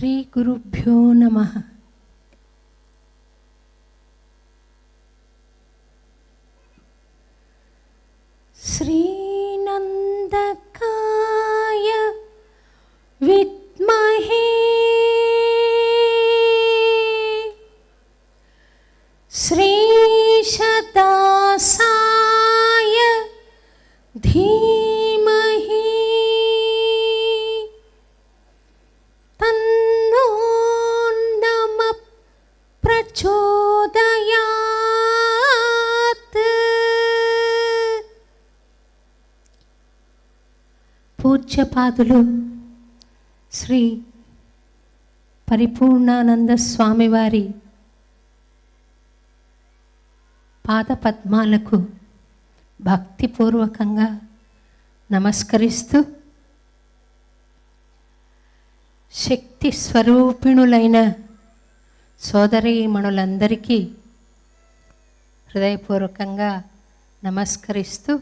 శ్రీ గురుభ్యో నమ. పూజ్యపాదులు శ్రీ పరిపూర్ణానంద స్వామివారి పాదపద్మాలకు భక్తిపూర్వకంగా నమస్కరిస్తూ శక్తి స్వరూపిణులైన సోదరీమణులందరికీ హృదయపూర్వకంగా నమస్కరిస్తూ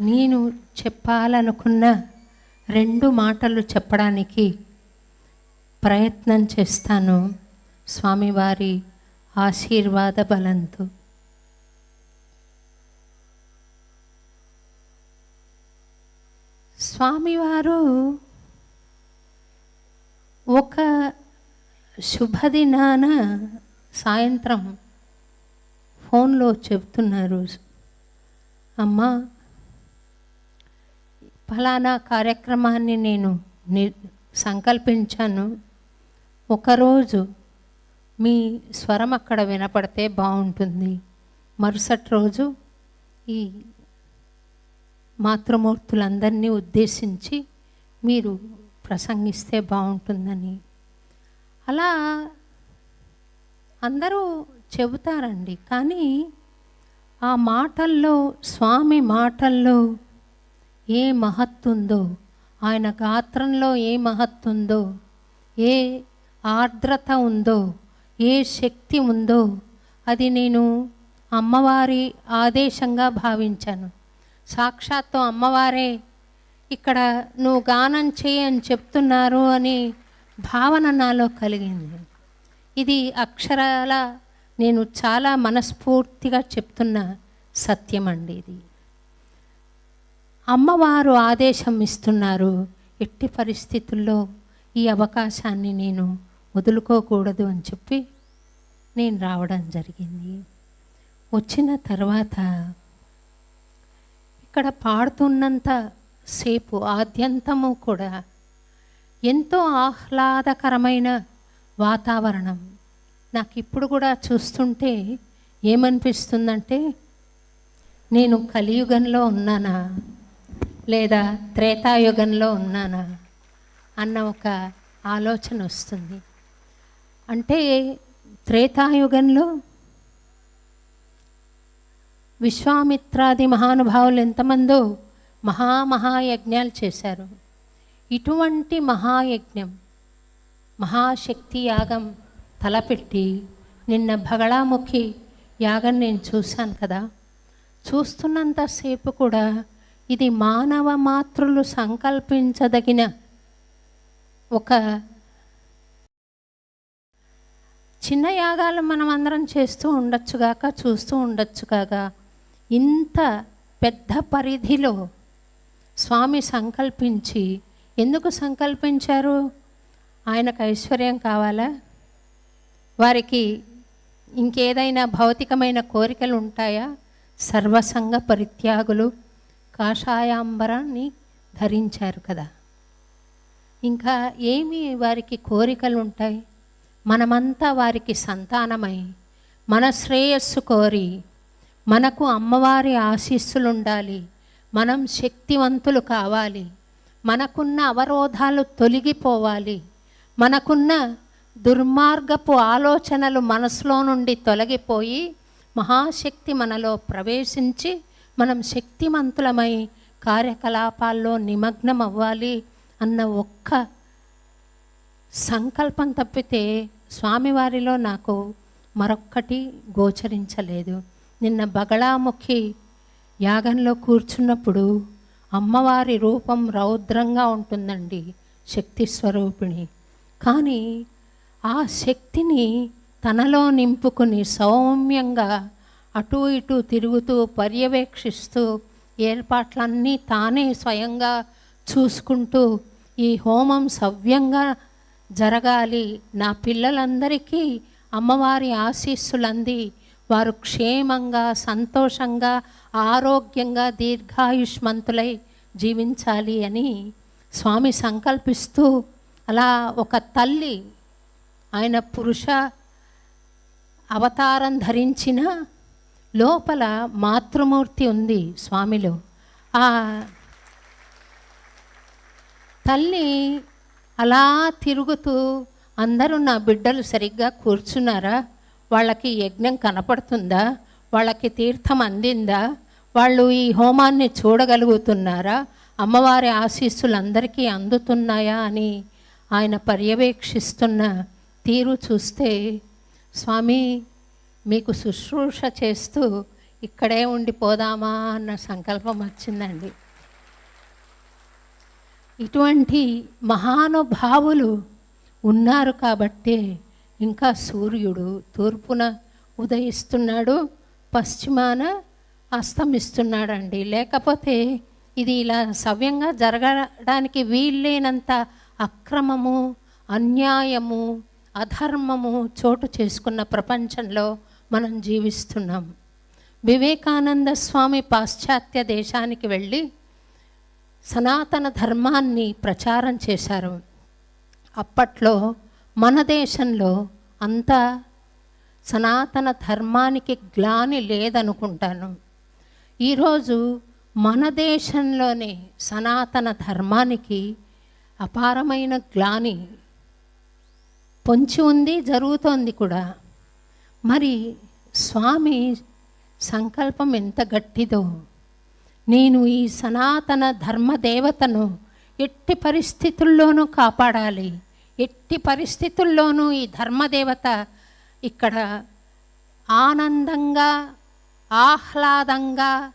నేను చెప్పాలనుకున్న రెండు మాటలు చెప్పడానికి ప్రయత్నం చేస్తాను. స్వామివారి ఆశీర్వాద బలంతో. స్వామివారు ఒక శుభదినాన సాయంత్రం ఫోన్లో చెబుతున్నారు అమ్మా ఫలానా కార్యక్రమాన్ని నేను ని సంకల్పించాను. ఒకరోజు మీ స్వరం అక్కడ వినపడితే బాగుంటుంది. మరుసటి రోజు ఈ మాతృమూర్తులందరినీ ఉద్దేశించి మీరు ప్రసంగిస్తే బాగుంటుందని. అలా అందరూ చెబుతారండి. కానీ ఆ మాటల్లో స్వామి మాటల్లో ఏ మహత్తుందో ఆయన గాత్రంలో ఏ మహత్తుందో ఏ ఆర్ద్రత ఉందో ఏ శక్తి ఉందో అది నేను అమ్మవారి ఆదేశంగా భావించాను. సాక్షాత్తు అమ్మవారే ఇక్కడ నువ్వు గానం చేయి అని చెప్తున్నారు అని భావన నాలో కలిగింది. ఇది అక్షరాల నేను చాలా మనస్ఫూర్తిగా చెప్తున్న సత్యం అండి ఇది. అమ్మవారు ఆదేశం ఇస్తున్నారు. ఎట్టి పరిస్థితుల్లో ఈ అవకాశాన్ని నేను వదులుకోకూడదు అని చెప్పి నేను రావడం జరిగింది. వచ్చిన తర్వాత ఇక్కడ పాడుతున్నంత సేపు ఆద్యంతము కూడా ఎంతో ఆహ్లాదకరమైన వాతావరణం. నాకు ఇప్పుడు కూడా చూస్తుంటే ఏమనిపిస్తుందంటే నేను కలియుగంలో ఉన్నానా? లేదా త్రేతాయుగంలో ఉన్నానా అన్న ఒక ఆలోచన వస్తుంది. అంటే త్రేతాయుగంలో విశ్వామిత్రాది మహానుభావులు ఎంతమందో మహామహాయజ్ఞాలు చేశారు. ఇటువంటి మహాయజ్ఞం మహాశక్తి యాగం తలపెట్టి నిన్న భగళాముఖి యాగం నేను చూశాను కదా. చూస్తున్నంతసేపు కూడా ఇది మానవ మాతృలు సంకల్పించదగిన ఒక చిన్న యాగాలు మనం అందరం చేస్తూ ఉండొచ్చుగాక చూస్తూ ఉండొచ్చుగాక ఇంత పెద్ద పరిధిలో స్వామి సంకల్పించి ఎందుకు సంకల్పించారు? ఆయనకు ఐశ్వర్యం కావాలా? వారికి ఇంకేదైనా భౌతికమైన కోరికలు ఉంటాయా? సర్వసంగ పరిత్యాగులు కాషాయాంబరాన్ని ధరించారు కదా. ఇంకా ఏమి వారికి కోరికలు ఉంటాయి మనమంతా వారికి సంతానమై మన శ్రేయస్సు కోరి మనకు అమ్మవారి ఆశీస్సులు ఉండాలి మనం శక్తివంతులు కావాలి మనకున్న అవరోధాలు తొలగిపోవాలి మనకున్న దుర్మార్గపు ఆలోచనలు మనసులో నుండి తొలగిపోయి మహాశక్తి మనలో ప్రవేశించి మనం శక్తిమంతులమై కార్యకలాపాల్లో నిమగ్నం అవ్వాలి అన్న ఒక్క సంకల్పం తప్పితే స్వామివారిలో నాకు మరొక్కటి గోచరించలేదు. నిన్న బగళాముఖి యాగంలో కూర్చున్నప్పుడు అమ్మవారి రూపం రౌద్రంగా ఉంటుందండి శక్తి స్వరూపిణి. కానీ ఆ శక్తిని తనలో నింపుకుని సౌమ్యంగా అటు ఇటు తిరుగుతూ పర్యవేక్షిస్తూ ఏర్పాట్లన్నీ తానే స్వయంగా చూసుకుంటూ ఈ హోమం సవ్యంగా జరగాలి. నా పిల్లలందరికీ అమ్మవారి ఆశీస్సులంది. వారు క్షేమంగా సంతోషంగా ఆరోగ్యంగా దీర్ఘాయుష్మంతులై జీవించాలి అని స్వామి సంకల్పిస్తూ అలా ఒక తల్లి ఆయన పురుష అవతారం ధరించిన లోపల మాతృమూర్తి ఉంది స్వామిలో. ఆ తల్లి అలా తిరుగుతూ అందరూ నా బిడ్డలు సరిగ్గా కూర్చున్నారా? వాళ్ళకి యజ్ఞం కనపడుతుందా? వాళ్ళకి తీర్థం అందిందా? వాళ్ళు ఈ హోమాన్ని చూడగలుగుతున్నారా? అమ్మవారి ఆశీస్సులు అందరికీ అందుతున్నాయా అని ఆయన పర్యవేక్షిస్తున్న తీరు చూస్తే స్వామి మీకు శుశ్రూష చేస్తూ ఇక్కడే ఉండిపోదామా అన్న సంకల్పం వచ్చిందండి. ఇటువంటి మహానుభావులు ఉన్నారు కాబట్టే ఇంకా సూర్యుడు తూర్పున ఉదయిస్తున్నాడు పశ్చిమాన అస్తమిస్తున్నాడండి. లేకపోతే ఇది ఇలా సవ్యంగా జరగడానికి వీల్లేనంత అక్రమము అన్యాయము అధర్మము చోటు చేసుకున్న ప్రపంచంలో మనం జీవిస్తున్నాం. వివేకానంద స్వామి పాశ్చాత్య దేశానికి వెళ్ళి సనాతన ధర్మాన్ని ప్రచారం చేశారు. అప్పట్లో మన దేశంలో అంత సనాతన ధర్మానికి గ్లాని లేదనుకుంటాను. ఈరోజు మన దేశంలోనే సనాతన ధర్మానికి అపారమైన గ్లాని పొంచి ఉంది జరుగుతోంది కూడా. మరి స్వామి సంకల్పం ఎంత గట్టిదో. నేను ఈ సనాతన ధర్మదేవతను ఎట్టి పరిస్థితుల్లోనూ కాపాడాలి. ఎట్టి పరిస్థితుల్లోనూ ఈ ధర్మదేవత ఇక్కడ ఆనందంగా ఆహ్లాదంగా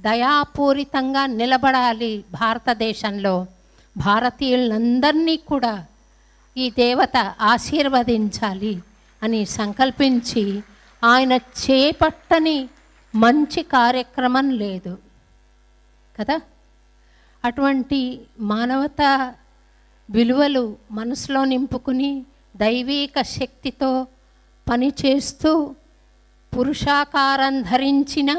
దయాపూరితంగా నిలబడాలి భారతదేశంలో. భారతీయులందరినీ కూడా ఈ దేవత ఆశీర్వదించాలి. అని సంకల్పించి ఆయన చేపట్టని మంచి కార్యక్రమం లేదు. కదా? అటువంటి మానవత విలువలు మనసులో నింపుకుని దైవీక శక్తితో పనిచేస్తూ పురుషాకారం ధరించిన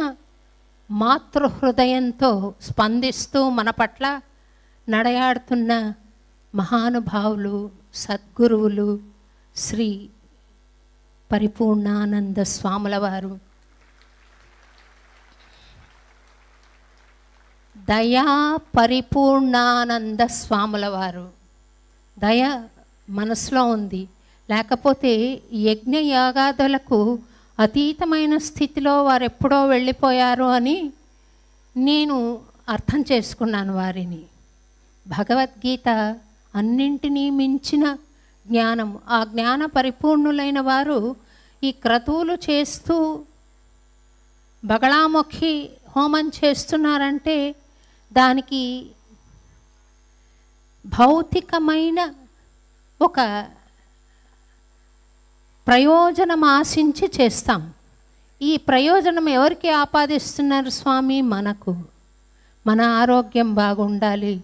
మాతృహృదయంతో స్పందిస్తూ మన పట్ల నడయాడుతున్న మహానుభావులు సద్గురువులు శ్రీ పరిపూర్ణానంద స్వాముల వారు దయా పరిపూర్ణానంద స్వాముల వారు దయ మనసులో ఉంది. లేకపోతే యజ్ఞ యాగాదులకు అతీతమైన స్థితిలో వారు ఎప్పుడో వెళ్ళిపోయారు అని నేను అర్థం చేసుకున్నాను వారిని. భగవద్గీత అన్నింటినీ మించిన జ్ఞానం ఆ జ్ఞాన పరిపూర్ణులైన వారు ఈ క్రతువులు చేస్తూ బగళాముఖి హోమం చేస్తున్నారంటే దానికి భౌతికమైన ఒక ప్రయోజనం ఆశించి చేస్తాం. ఈ ప్రయోజనం ఎవరికి ఆపాదిస్తున్నారు స్వామి? మనకు. మన ఆరోగ్యం బాగుండాలి.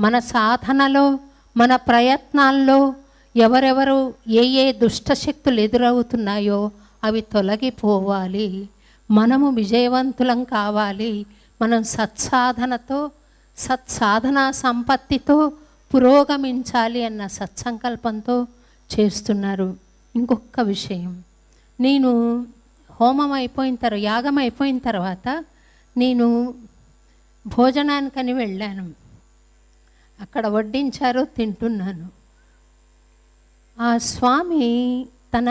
మన సాధనలో మన ప్రయత్నాల్లో ఎవరెవరు ఏ ఏ దుష్టశక్తులు ఎదురవుతున్నాయో అవి తొలగిపోవాలి. మనము విజయవంతులం కావాలి. మనం సత్సాధనతో సత్సాధన సంపత్తితో పురోగమించాలి అన్న సత్సంకల్పంతో చేస్తున్నారు. ఇంకొక విషయం. నేను హోమం అయిపోయిన తర్వాత యాగం అయిపోయిన తర్వాత నేను భోజనానికని వెళ్ళాను. అక్కడ వడ్డించారు తింటున్నాను. ఆ స్వామి తన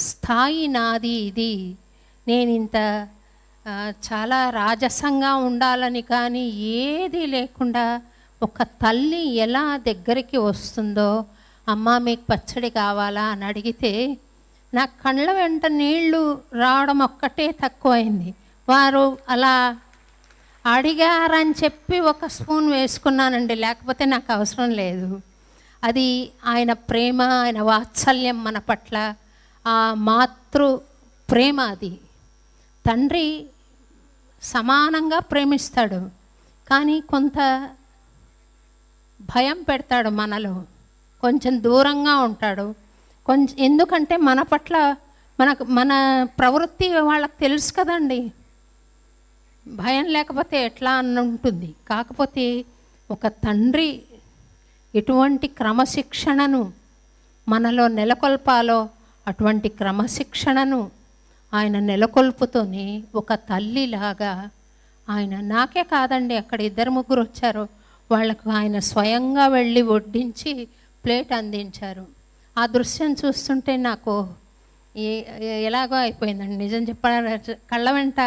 స్థాయి నాది ఇది. నేను ఇంత చాలా రాజసంగా ఉండాలని కానీ ఏది లేకుండా ఒక తల్లి ఎలా దగ్గరికి వస్తుందో అమ్మ మీకు పచ్చడి కావాలా అని అడిగితే నా కళ్ళ వెంట నీళ్ళు రావడం ఒక్కటే తక్కువైంది. వారు అలా అడిగారని చెప్పి ఒక స్పూన్ వేసుకున్నానండి. లేకపోతే నాకు అవసరం లేదు. అది ఆయన ప్రేమ ఆయన వాత్సల్యం మన పట్ల. ఆ మాతృ ప్రేమ అది. తండ్రి సమానంగా ప్రేమిస్తాడు కానీ కొంత భయం పెడతాడు మనలో. కొంచెం దూరంగా ఉంటాడు. కొంచెం ఎందుకంటే మన పట్ల మనకు మన ప్రవృత్తి వాళ్ళకి తెలుసు కదండి. భయం లేకపోతే ఎట్లా అని ఉంటుంది కాకపోతే ఒక తండ్రి ఎటువంటి క్రమశిక్షణను మనలో నెలకొల్పాలో అటువంటి క్రమశిక్షణను ఆయన నెలకొల్పుతూనే ఒక తల్లిలాగా ఆయన నాకే కాదండి అక్కడ ఇద్దరు ముగ్గురు వచ్చారు. వాళ్ళకు ఆయన స్వయంగా వెళ్ళి వడ్డించి ప్లేట్ అందించారు. ఆ దృశ్యం చూస్తుంటే నాకు ఎలాగో అయిపోయిందండి. నిజం చెప్పాలంటే కళ్ళ వెంట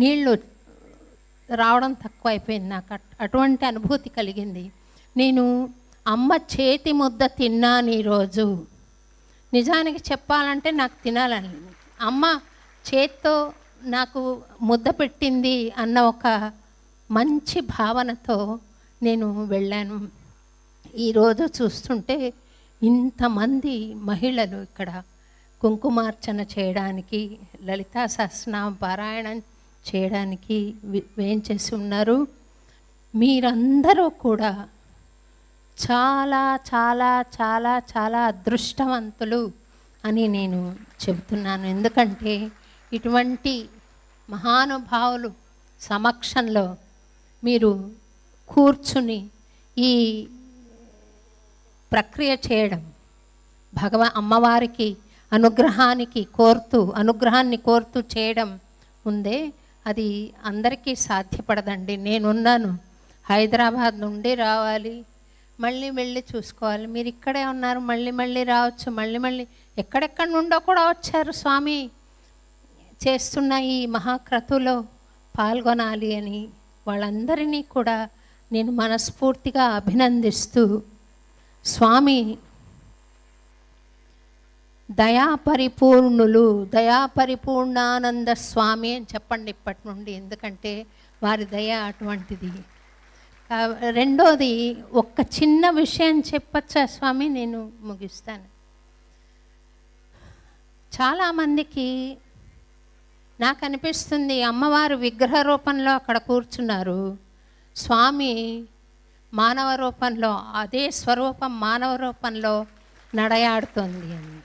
నీళ్ళు రావడం తక్కువ అయిపోయింది నాకు. అట్- అటువంటి అనుభూతి కలిగింది. నేను అమ్మ చేతి ముద్ద తిన్నాను ఈరోజు. నిజానికి చెప్పాలంటే నాకు తినాలని అమ్మ చేత్తో నాకు ముద్ద పెట్టింది అన్న ఒక మంచి భావనతో నేను వెళ్ళాను. ఈరోజు చూస్తుంటే ఇంతమంది మహిళలు ఇక్కడ కుంకుమార్చన చేయడానికి లలితా సహస్రనామ పారాయణం చేయడానికి వేయించేసి ఉన్నారు. మీరందరూ కూడా చాలా చాలా చాలా చాలా అదృష్టవంతులు అని నేను చెబుతున్నాను. ఎందుకంటే ఇటువంటి మహానుభావులు సమక్షంలో మీరు కూర్చుని ఈ ప్రక్రియ చేయడం భగవ అమ్మవారికి అనుగ్రహానికి కోరుతూ అనుగ్రహాన్ని కోరుతూ చేయడం ఉందే అది అందరికీ సాధ్యపడదండి. నేనున్నాను. హైదరాబాద్ నుండి రావాలి. మళ్ళీ వెళ్ళి చూసుకోవాలి. మీరు ఇక్కడే ఉన్నారు మళ్ళీ మళ్ళీ రావచ్చు మళ్ళీ మళ్ళీ ఎక్కడెక్కడి నుండో కూడా వచ్చారు స్వామి. చేస్తున్న ఈ మహాక్రతులో పాల్గొనాలి అని వాళ్ళందరినీ కూడా నేను మనస్ఫూర్తిగా అభినందిస్తూ స్వామి దయా పరిపూర్ణులు దయా పరిపూర్ణానంద స్వామి అని చెప్పండి ఇప్పటి నుండి. ఎందుకంటే వారి దయ అటువంటిది. రెండోది ఒక్క చిన్న విషయం చెప్పచ్చా స్వామి? నేను ముగిస్తాను. చాలామందికి నాకు అనిపిస్తుంది అమ్మవారు విగ్రహ రూపంలో అక్కడ కూర్చున్నారు. స్వామి మానవ రూపంలో అదే స్వరూపం మానవ రూపంలో నడయాడుతోంది అని.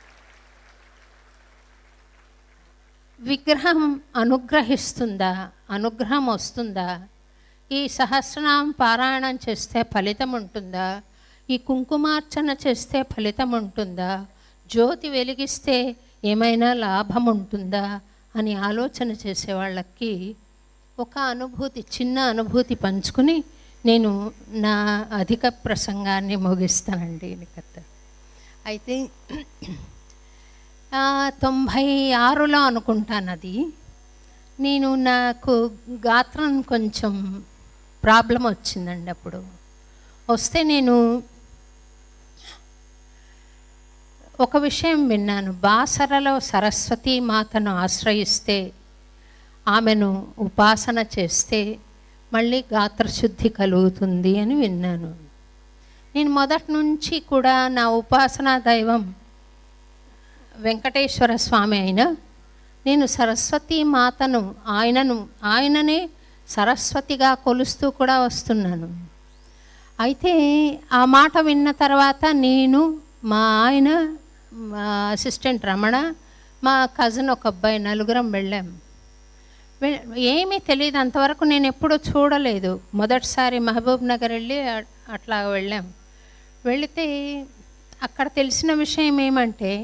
విగ్రహం అనుగ్రహిస్తుందా? అనుగ్రహం వస్తుందా? ఈ సహస్రనామ పారాయణం చేస్తే ఫలితం ఉంటుందా? ఈ కుంకుమార్చన చేస్తే ఫలితం ఉంటుందా? జ్యోతి వెలిగిస్తే ఏమైనా లాభం ఉంటుందా? అని ఆలోచన చేసే వాళ్ళకి ఒక అనుభూతి చిన్న అనుభూతి పంచుకుని నేను నా అధిక ప్రసంగాన్ని ముగిస్తానండి నికత్త అయితే తొంభై ఆరులో అనుకుంటాను అది. నేను నాకు గాత్రం కొంచెం ప్రాబ్లం వచ్చిందండి అప్పుడు. వస్తే నేను ఒక విషయం విన్నాను. బాసరలో సరస్వతీ మాతను ఆశ్రయిస్తే ఆమెను ఉపాసన చేస్తే మళ్ళీ గాత్రశుద్ధి కలుగుతుంది అని విన్నాను. నేను మొదటి నుంచి కూడా నా ఉపాసనా దైవం వెంకటేశ్వర స్వామి అయినా నేను సరస్వతీ మాతను ఆయనను ఆయననే సరస్వతిగా కొలుస్తూ కూడా వస్తున్నాను. అయితే ఆ మాట విన్న తర్వాత నేను మా ఆయన మా అసిస్టెంట్ రమణ మా కజిన్ ఒక అబ్బాయి నలుగురం వెళ్ళాం. వె- ఏమీ తెలియదు. అంతవరకు నేను ఎప్పుడూ చూడలేదు. మొదటిసారి మహబూబ్ నగర్ వెళ్ళి అట్లా వెళ్ళాం. వెళితే అక్కడ తెలిసిన విషయం ఏమంటే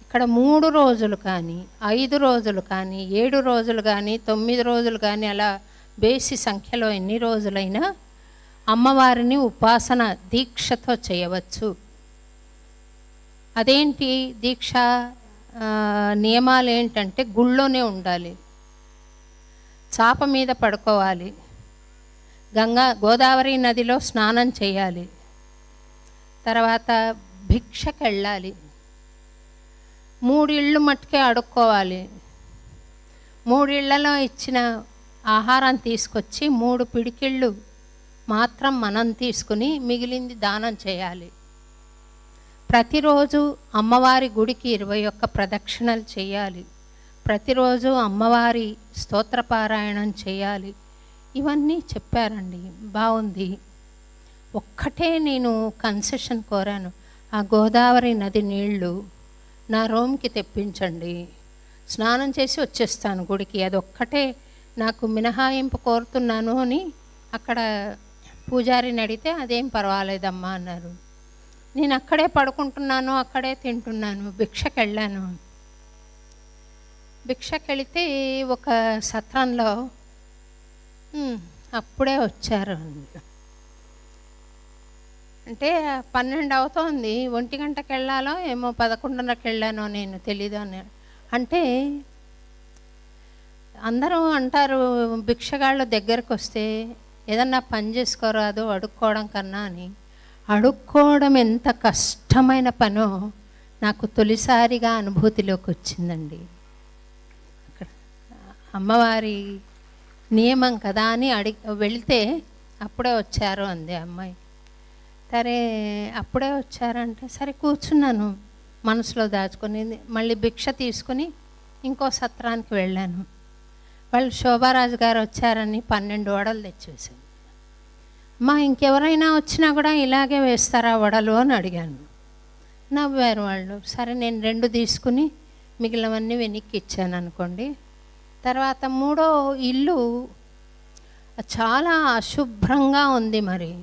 ఇక్కడ మూడు రోజులు కానీ ఐదు రోజులు కానీ ఏడు రోజులు కానీ తొమ్మిది రోజులు కానీ అలా బేసి సంఖ్యలో ఎన్ని రోజులైనా అమ్మవారిని ఉపాసన దీక్షతో చేయవచ్చు. అదేంటి దీక్ష? నియమాలు ఏంటంటే గుళ్ళోనే ఉండాలి. చాప మీద పడుకోవాలి. గంగా గోదావరి నదిలో స్నానం చేయాలి. తర్వాత భిక్షకెళ్ళాలి. మూడిళ్ళు మట్టుకే అడుక్కోవాలి. మూడిళ్ళలో ఇచ్చిన ఆహారం తీసుకొచ్చి మూడు పిడికిళ్ళు మాత్రం మనం తీసుకుని మిగిలింది దానం చేయాలి. ప్రతిరోజు అమ్మవారి గుడికి ఇరవై ఒక్క ప్రదక్షిణలు చేయాలి. ప్రతిరోజు అమ్మవారి స్తోత్రపారాయణం చేయాలి. ఇవన్నీ చెప్పారండి. బాగుంది. ఒక్కటే నేను కన్సెషన్ కోరాను. ఆ గోదావరి నది నీళ్ళు నా రూమ్కి తెప్పించండి. స్నానం చేసి వచ్చేస్తాను గుడికి. అదొక్కటే నాకు మినహాయింపు కోరుతున్నాను అని అక్కడ పూజారిని అడిగితే అదేం పర్వాలేదమ్మా అన్నారు. నేను అక్కడే పడుకుంటున్నాను అక్కడే తింటున్నాను భిక్షకెళ్ళాను. వెళ్ళాను వెళితే ఒక సత్రంలో అప్పుడే వచ్చారు. అంటే పన్నెండు అవుతోంది ఒంటి గంటకి వెళ్ళాలో ఏమో పదకొండున్నరకి వెళ్ళానో నేను తెలీదు అని అంటే అందరూ అంటారు భిక్షగాళ్ళ దగ్గరకు వస్తే ఏదన్నా పని చేసుకోరాదు అడుక్కోవడం కన్నా అని. అడుక్కోవడం ఎంత కష్టమైన పనో నాకు తొలిసారిగా అనుభూతిలోకి వచ్చిందండి అక్కడ అమ్మవారి నియమం కదా అని అడి వెళితే అప్పుడే వచ్చారు అంది అమ్మాయి. సరే అప్పుడే వచ్చారంటే సరే కూర్చున్నాను మనసులో దాచుకొని మళ్ళీ భిక్ష తీసుకుని ఇంకో సత్రానికి వెళ్ళాను. వాళ్ళు శోభారాజు గారు వచ్చారని పన్నెండు వడలు తెచ్చేసింది మా ఇంకెవరైనా వచ్చినా కూడా ఇలాగే వేస్తారా వడలు అని అడిగాను. నవ్వారు వాళ్ళు. సరే నేను రెండు తీసుకుని మిగిలినవన్నీ వెనక్కి ఇచ్చాను అనుకోండి. తర్వాత మూడో ఇల్లు చాలా అశుభ్రంగా ఉంది మరి.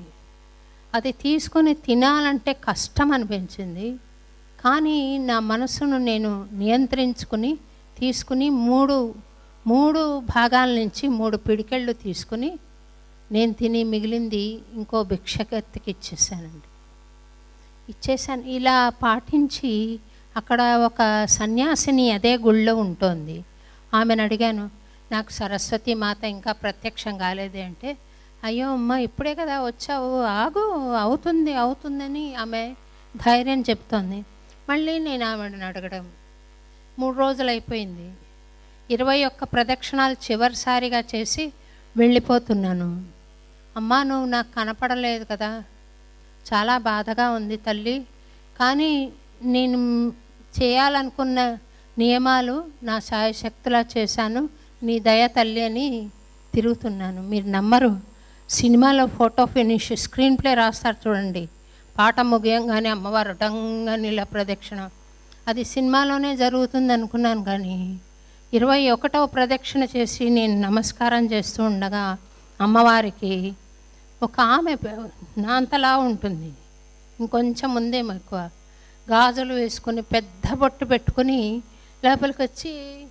అది తీసుకొని తినాలంటే కష్టం అనిపించింది. కానీ నా మనసును నేను నియంత్రించుకుని తీసుకుని మూడు మూడు భాగాల నుంచి మూడు పిడికెళ్ళు తీసుకుని నేను తిని మిగిలింది ఇంకో భిక్షకత్తికి ఇచ్చేసానండి ఇచ్చేసాను ఇలా పాటించి అక్కడ ఒక సన్యాసిని అదే గుళ్ళో ఉంటుంది. ఆమెను అడిగాను నాకు సరస్వతి మాత ఇంకా ప్రత్యక్షం కాలేదే? అంటే అయ్యో అమ్మ ఇప్పుడే కదా వచ్చావు ఆగు అవుతుంది అవుతుందని ఆమె ధైర్యం చెప్తోంది. మళ్ళీ నేను ఆమెను అడగడం మూడు రోజులు అయిపోయింది ఇరవై ఒక్క ప్రదక్షిణాలు చివరిసారిగా చేసి వెళ్ళిపోతున్నాను. అమ్మా నువ్వు నాకు కనపడలేదు కదా. చాలా బాధగా ఉంది తల్లి. కానీ నేను చేయాలనుకున్న నియమాలు నా సాయశక్తులా చేశాను. నీ దయ తల్లి అని తిరుగుతున్నాను. మీరు నమ్మరు. సినిమాలో ఫోటో ఫినిష్ స్క్రీన్ ప్లే రాస్తారు చూడండి. పాట ముగియంగానే అమ్మవారు డంగా నీళ్ళ ప్రదక్షిణ. అది సినిమాలోనే జరుగుతుంది అనుకున్నాను కానీ ఇరవై ఒకటవ ప్రదక్షిణ చేసి నేను నమస్కారం చేస్తూ ఉండగా అమ్మవారికి ఒక ఆమె నా అంతలా ఉంటుంది. ఇంకొంచెం ముందే ఎక్కువ గాజులు వేసుకుని పెద్ద బొట్టు పెట్టుకుని లోపలికి వచ్చి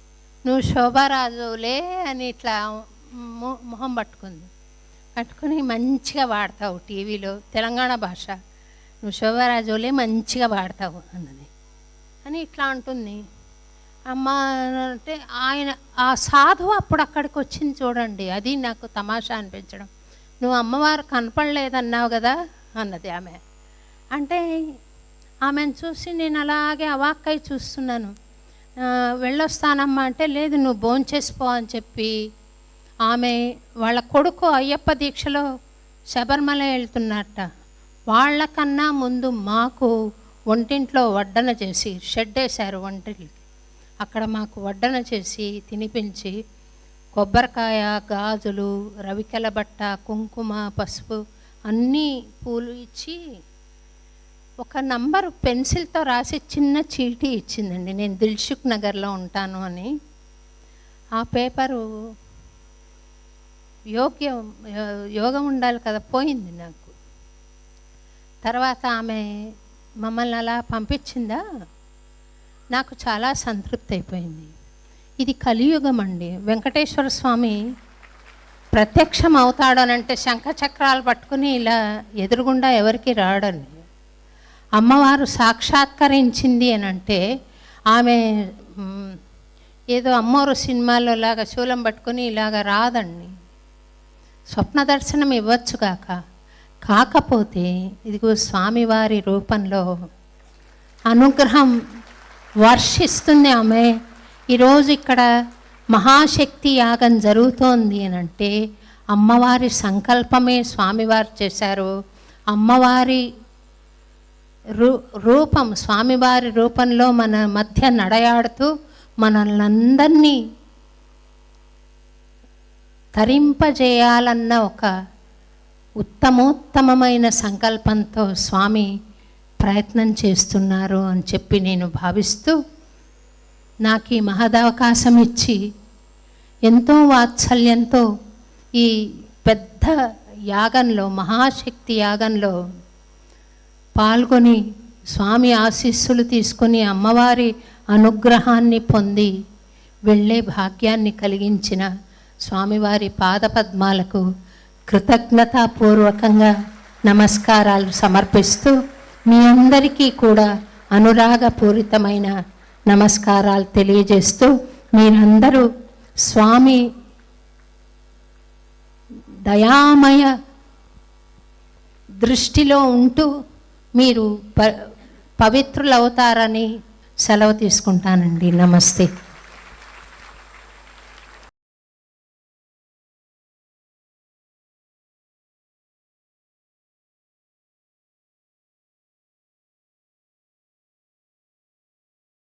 నువ్వు శోభారాజులే అని ఇట్లా మొ- మొహం పట్టుకుంది. పట్టుకుని మంచిగా వాడతావు టీవీలో తెలంగాణ భాష. నువ్వు శోభారాజులే మంచిగా వాడతావు అన్నది. అని ఇట్లా అంటుంది. అమ్మ అంటే ఆయన ఆ సాధువు అప్పుడు అక్కడికి వచ్చింది చూడండి. అది నాకు తమాషా అనిపించడం. నువ్వు అమ్మవారు కనపడలేదన్నావు కదా అన్నది ఆమె. అంటే ఆమెను చూసి నేను అలాగే అవాక్కై చూస్తున్నాను. వెళ్ళొస్తానమ్మా అంటే లేదు నువ్వు భోంచేసిపో అని చెప్పి ఆమె వాళ్ళ కొడుకు అయ్యప్ప దీక్షలో శబరిమల వెళ్తున్నట్ట. వాళ్ళకన్నా ముందు మాకు వంటింట్లో వడ్డన చేసి షెడ్ వేశారు వంటింట్లో అక్కడ మాకు వడ్డన చేసి తినిపించి కొబ్బరికాయ గాజులు రవికెల బట్ట కుంకుమ పసుపు అన్నీ పూలు ఇచ్చి ఒక నంబర్ పెన్సిల్తో రాసి చిన్న చీటీ ఇచ్చిందండి. నేను దిల్సుఖ్ నగర్లో ఉంటాను అని. ఆ పేపరు యోగ్యం యోగం ఉండాలి కదా పోయింది నాకు. తర్వాత ఆమె మమ్మల్ని అలా పంపించిందా? నాకు చాలా సంతృప్తి అయిపోయింది. ఇది కలియుగం అండి. వెంకటేశ్వర స్వామి ప్రత్యక్షం అవుతాడనంటే శంఖ చక్రాలు పట్టుకుని ఇలా ఎదురుగుండా ఎవరికి రాడండి. అమ్మవారు సాక్షాత్కరించింది అని అంటే ఆమె ఏదో అమ్మోరు సినిమాలో లాగా శూలం పట్టుకుని ఇలాగ రాదండి. స్వప్న దర్శనం ఇవ్వచ్చు కాక. కాకపోతే ఇదిగో స్వామివారి రూపంలో అనుగ్రహం వర్షిస్తుంది ఆమె. ఈరోజు ఇక్కడ మహాశక్తి యాగం జరుగుతోంది అని అంటే అమ్మవారి సంకల్పమే స్వామివారు చేశారు. అమ్మవారి రూ రూపం స్వామివారి రూపంలో మన మధ్య నడయాడుతూ మనల్ని అందరినీ తరింపజేయాలన్న ఒక ఉత్తమోత్తమమైన సంకల్పంతో స్వామి ప్రయత్నం చేస్తున్నారు అని చెప్పి నేను భావిస్తూ నాకు ఈ మహదవకాశం ఇచ్చి ఎంతో వాత్సల్యంతో ఈ పెద్ద యాగంలో మహాశక్తి యాగంలో పాల్గొని స్వామి ఆశీస్సులు తీసుకొని అమ్మవారి అనుగ్రహాన్ని పొంది వెళ్ళే భాగ్యాన్ని కలిగించిన స్వామివారి పాదపద్మాలకు కృతజ్ఞతాపూర్వకంగా నమస్కారాలు సమర్పిస్తూ మీ అందరికీ కూడా అనురాగపూరితమైన నమస్కారాలు తెలియజేస్తూ మీరందరూ స్వామి దయామయ దృష్టిలో ఉంటూ మీరు ప పవిత్రులవుతారని సెలవు తీసుకుంటానండి. నమస్తే.